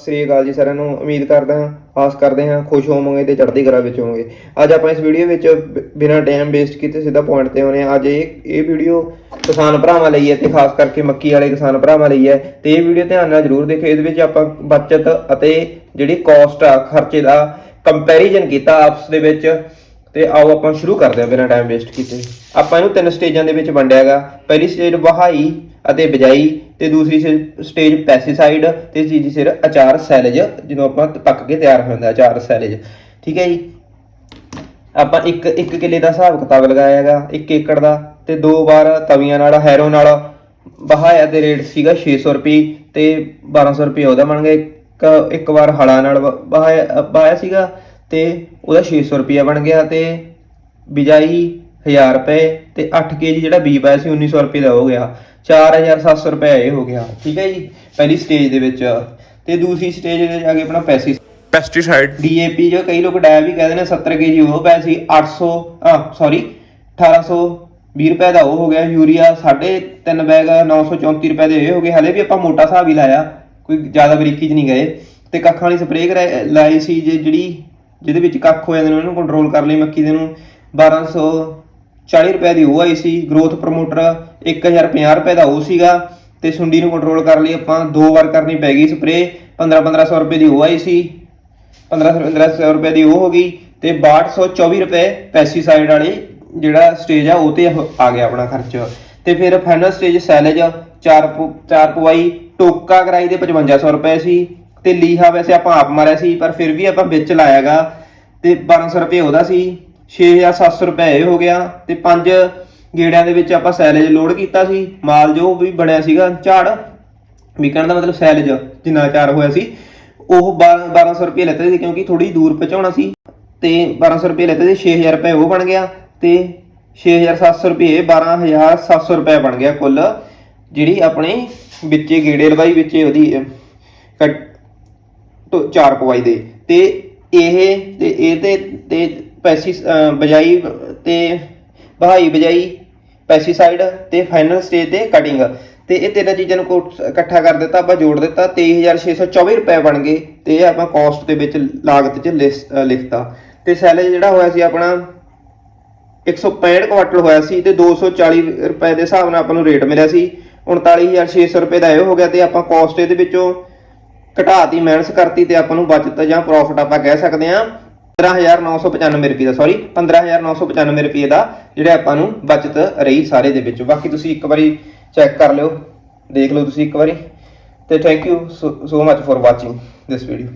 ਸਤਿ ਸ੍ਰੀ ਅਕਾਲ ਜੀ ਸਾਰਿਆਂ ਨੂੰ ਉਮੀਦ ਕਰਦਾ ਹਾਂ, ਆਸ ਕਰਦੇ ਹਾਂ, ਖੁਸ਼ ਹੋਵੋਗੇ ਤੇ ਚੜ੍ਹਦੀ ਕਲਾ ਵਿੱਚ ਹੋਵੋਗੇ। ਅੱਜ ਆਪਾਂ ਇਸ ਵੀਡੀਓ ਵਿੱਚ ਬਿਨਾਂ ਟਾਈਮ ਵੇਸਟ ਕੀਤੇ ਸਿੱਧਾ ਪੁਆਇੰਟ ਤੇ ਆਉਨੇ ਹਾਂ। ਅੱਜ ਇਹ ਇਹ ਵੀਡੀਓ ਕਿਸਾਨ ਭਰਾਵਾਂ ਲਈ ਹੈ ਤੇ ਖਾਸ ਕਰਕੇ ਮੱਕੀ ਵਾਲੇ ਕਿਸਾਨ ਭਰਾਵਾਂ ਲਈ ਹੈ। ਤੇ ਇਹ ਵੀਡੀਓ ਧਿਆਨ ਨਾਲ ਜ਼ਰੂਰ ਦੇਖਿਓ। ਇਹਦੇ ਵਿੱਚ ਆਪਾਂ ਬਚਤ ਅਤੇ ਜਿਹੜੀ ਕਾਸਟ ਆ, ਖਰਚੇ ਦਾ ਕੰਪੈਰੀਜ਼ਨ ਕੀਤਾ ਆਪਸ ਦੇ ਵਿੱਚ। ਤੇ ਆਓ ਆਪਾਂ ਸ਼ੁਰੂ ਕਰਦੇ ਹਾਂ ਬਿਨਾਂ ਟਾਈਮ ਵੇਸਟ ਕੀਤੇ। ਆਪਾਂ ਇਹਨੂੰ ਤਿੰਨ ਸਟੇਜਾਂ ਦੇ ਵਿੱਚ ਵੰਡਿਆ ਹੈਗਾ। ਪਹਿਲੀ ਸਟੇਜ ਵਹਾਈ ਅਤੇ ਬਿਜਾਈ। ਤੇ ਦੂਸਰੀ ਸ- ਸਟੇਜ ਪੈਸਟੀਸਾਈਡ ਤੇ ਤੀਜੀ ਸਿਰ ਅਚਾਰ ਸੈਲੇਜ ਜਦੋਂ ਆਪਾਂ ਪੱਕ ਕੇ ਤਿਆਰ ਹੋ ਜਾਂਦਾ ਅਚਾਰ ਸੈਲੇਜ ਠੀਕ ਹੈ ਜੀ? ਆਪਾਂ ਇੱਕ ਇੱਕ ਕਿੱਲੇ ਦਾ ਹਿਸਾਬ ਕਿਤਾਬ ਲਗਾਇਆ ਹੈਗਾ 1 ਏਕੜ ਦਾ ਤੇ ਦੋ ਵਾਰ ਤਵੀਆਂ ਨਾਲ, ਹੈਰੋ ਨਾਲ ਬਹਾਇਆ ਦੇ ਰੇਟ ਸੀਗਾ 600 ਰੁਪਏ ਤੇ 1200 ਰੁਪਏ ਉਹਦਾ ਬਣ ਗਿਆ। ਇੱਕ ਇੱਕ ਵਾਰ ਹਲਾਂ ਨਾਲ ਬਹਾਇਆ ਬਹਾਇਆ ਸੀਗਾ ਤੇ ਉਹਦਾ 600 ਰੁਪਏ ਬਣ ਗਿਆ ਤੇ ਬਿਜਾਈ 1000 ਰੁਪਏ ਤੇ 8 ਕੇਜੀ ਜਿਹੜਾ ਬੀ ਪਾਇਆ ਸੀ 1900 ਰੁਪਏ ਦਾ ਹੋ ਗਿਆ। 4700 ਰੁਪਏ ਇਹ ਹੋ ਗਿਆ। ਠੀਕ ਹੈ ਜੀ? ਪਹਿਲੀ ਸਟੇਜ ਦੇ ਵਿੱਚ। ਤੇ ਦੂਸਰੀ ਸਟੇਜ ਦੇ ਜਾ ਕੇ ਆਪਣਾ ਪੈਸੀ ਪੈਸਟੀਸਾਈਡ ਡੀਏਪੀ ਜੋ ਕਈ ਲੋਕ ਡਾਇਆ ਵੀ ਕਹਿੰਦੇ ਨੇ 70 ਕੇਜੀ ਉਹ ਪਿਆ ਸੀ 800 ਆ ਸੌਰੀ 1820 ਰੁਪਏ ਦਾ ਉਹ ਹੋ ਗਿਆ ਯੂਰੀਆ 3.5 ਬੈਗ 934 ਰੁਪਏ ਦੇ ਇਹ ਹੋ ਗਏ। ਹਲੇ ਵੀ ਆਪਾਂ ਮੋਟਾ ਹਿਸਾਬ ਹੀ ਲਾਇਆ ਕੋਈ ਜ਼ਿਆਦਾ ਬਰੀਕੀ 'ਚ ਨਹੀਂ ਗਏ। ਤੇ ਕੱਖਾਂ ਵਾਲੀ ਸਪਰੇਅ ਲਾਈ ਸੀ ਜੇ ਜਿਹੜੀ ਜਿਹਦੇ ਵਿੱਚ ਕੱਖ ਹੋ ਜਾਂਦੇ ਨੇ ਉਹਨੂੰ ਕੰਟਰੋਲ ਕਰ ਲਈ ਮੱਕੀ ਦੇ ਨੂੰ। 1240 ਰੁਪਏ ਦੀ ਉਹ ਆਈ ਸੀ ਗਰੋਥ ਪ੍ਰੋਮੋਟਰ 1050 ਰੁਪਏ ਦਾ ਉਹ ਸੀਗਾ ਤੇ ਸੁੰਡੀ ਨੂੰ ਕੰਟਰੋਲ ਕਰਨ ਲਈ ਆਪਾਂ, ਦੋ ਵਾਰ ਕਰਨੀ ਪੈ ਗਈ ਸਪਰੇਅ 15 1500 ਰੁਪਏ ਦੀ ਉਹ ਆਈ ਸੀ 15 1500 ਰੁਪਏ ਦੀ ਉਹ ਹੋ ਗਈ ਤੇ 6224 ਰੁਪਏ ਪੈਸਟੀਸਾਈਡ ਵਾਲੇ ਜਿਹੜਾ ਸਟੇਜ ਆ, ਉਹ ਤੇ ਆ ਗਿਆ ਆਪਣਾ ਖਰਚ। ਤੇ ਫਿਰ ਫਾਈਨਲ ਸਟੇਜ ਸੈਲੇਜ ਚਾਰ ਪੁ- ਚਾਰ ਪਵਾਈ, ਟੋਕਾ ਕਰਾਈ ਦੇ 5500 ਰੁਪਏ ਸੀ ਤੇ ਲੀਹਾ ਵੈਸੇ ਆਪਾਂ ਆਪ ਮਾਰਿਆ ਸੀ, ਪਰ ਫਿਰ ਵੀ ਆਪਾਂ ਵਿੱਚ ਲਾਇਆਗਾ ਤੇ 1200 ਰੁਪਏ ਉਹਦਾ ਸੀ। 6700 ਰੁਪਏ ਇਹ ਹੋ ਗਿਆ ਤੇ ਪੰਜ ਗੇੜਿਆਂ ਦੇ ਵਿੱਚ ਆਪਾਂ ਸੈਲੇਜ ਲੋਡ ਕੀਤਾ ਸੀ। ਮਾਲ ਜੋ ਵੀ ਬਣਿਆ ਸੀਗਾ ਝਾੜ ਵਿਕਣ ਦਾ ਮਤਲਬ ਸੈਲਜ ਜਿੰਨਾ ਚਾਰ ਹੋਇਆ ਸੀ ਉਹ 1200 ਰੁਪਏ ਲੈਤੇ ਸੀ ਕਿਉਂਕਿ ਥੋੜੀ ਦੂਰ ਪਹੁੰਚਾਉਣਾ ਸੀ ਤੇ 1200 ਰੁਪਏ ਲੈਤੇ ਸੀ 6000 ਰੁਪਏ ਉਹ ਬਣ ਗਿਆ ਤੇ 6700 ਰੁਪਏ 12700 ਰੁਪਏ ਬਣ ਗਿਆ ਕੁੱਲ ਜਿਹੜੀ ਆਪਣੇ ਵਿੱਚੇ ਗੇੜੇ ਲਵਾਈ ਵਿੱਚੇ ਉਹਦੀ ਅਹ, ਕੱਟ ਚਾਰ ਪਵਾਈ ਦੇ। ਤੇ ਇਹ ਤੇ ਇਹ ਤੇ ਪੈਸੀ ਅਹ, ਬਜਾਈ ਤੇ ਬਹਾਈ ਬਜਾਈ ਪੈਸਟੀਸਾਈਡ ਤੇ ਫਾਈਨਲ ਸਟੇਜ ਤੇ ਕਟਿੰਗ ਤੇ ਇਹ ਤਿੰਨ ਚੀਜ਼ਾਂ ਨੂੰ ਕੋ- ਇਕੱਠਾ ਕਰ ਦਿੱਤਾ ਆਪਾਂ ਜੋੜ ਦਿੱਤਾ 23624 ਰੁਪਏ ਬਣ ਗਏ ਤੇ ਇਹ ਆਪਾਂ ਕਾਸਟ ਦੇ ਵਿੱਚ ਲਾਗਤ ਚ ਲਿਸ- ਲਿਖਤਾ। ਤੇ ਸੈਲੇਜ ਜਿਹੜਾ ਹੋਇਆ ਸੀ ਆਪਣਾ 165 ਕੁਆਟਲ ਹੋਇਆ ਸੀ ਤੇ 240 ਰੁਪਏ ਦੇ ਹਿਸਾਬ ਨਾਲ ਆਪਾਂ ਨੂੰ ਰੇਟ ਮਿਲਿਆ ਸੀ। 39600 ਰੁਪਏ ਦਾ ਇਹ ਹੋ ਗਿਆ ਤੇ ਆਪਾਂ ਕਾਸਟ ਇਹਦੇ ਵਿੱਚੋਂ ਘਟਾਤੀ ਮਾਈਨਸ ਕਰਤੀ ਤੇ ਆਪਾਂ ਨੂੰ ਬਚਤ ਜਾਂ ਪ੍ਰੋਫਿਟ ਆਪਾਂ ਕਹਿ ਸਕਦੇ ਹਾਂ। 15995 ਰੁਪਏ ਦਾ ਸੌਰੀ 15995 ਰੁਪਏ ਦਾ ਜਿਹੜਾ ਆਪਾਂ ਨੂੰ ਬਚਤ ਰਹੀ ਸਾਰੇ ਦੇ ਵਿੱਚ। ਬਾਕੀ ਤੁਸੀਂ ਇੱਕ ਵਾਰੀ ਚੈੱਕ ਕਰ ਲਿਓ, ਦੇਖ ਲਓ ਤੁਸੀਂ ਇੱਕ ਵਾਰੀ। ਤੇ thank you so much for watching this video